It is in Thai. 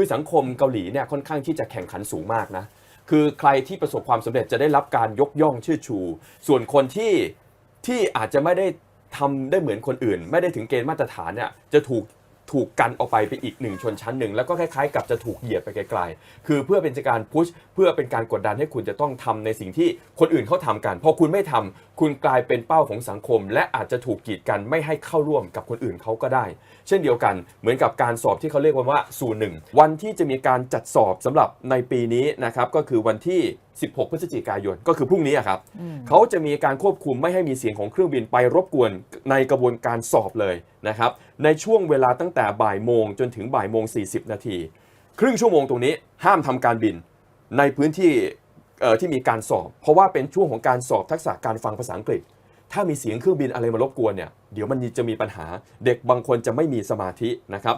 คือสังคมเกาหลีเนี่ยค่อนข้างที่จะแข่งขันสูงมากนะ คือใครที่ประสบความสำเร็จจะได้รับการยกย่องชื่อชู ส่วนคนที่ที่อาจจะไม่ได้ทำได้เหมือนคนอื่น ไม่ได้ถึงเกณฑ์มาตรฐานเนี่ยจะถูก ถูกกันออกไปไปอีกหนึ่งชนชั้นหนึ่งแล้วก็คล้ายๆ กับจะถูกเหยียดไปไกลๆ คือเพื่อเป็นการพุชเพื่อเป็นการกดดันให้คุณจะต้องทำในสิ่งที่คนอื่นเขาทำกัน พอคุณไม่ทำคุณกลายเป็นเป้าของสังคม และอาจจะถูกกีดกันไม่ให้เข้าร่วมกับคนอื่นเขาก็ได้ เช่นเดียวกันเหมือนกับการสอบที่เขาเรียกว่าสู่หนึ่งวันที่จะมีการจัดสอบสำหรับในปีนี้นะครับก็คือวันที่ 16 พฤศจิกายนก็คือพรุ่งนี้อะครับเขาจะมีการควบคุมไม่ให้มีเสียงของเครื่องบินไปรบกวนในกระบวนการสอบเลยนะครับในช่วงเวลาตั้งแต่บ่ายโมงจนถึงบ่ายโมง 40 นาทีครึ่งชั่วโมงตรงนี้ห้ามทำการบินในพื้นที่เอ่อที่มีการสอบ เพราะว่าเป็นช่วงของการสอบทักษะการฟังภาษาอังกฤษ ถ้ามีเสียงเครื่องบินอะไรมารบกวนเนี่ยเดี๋ยวมันจะมีปัญหาเด็กบางคนจะไม่มีสมาธินะครับ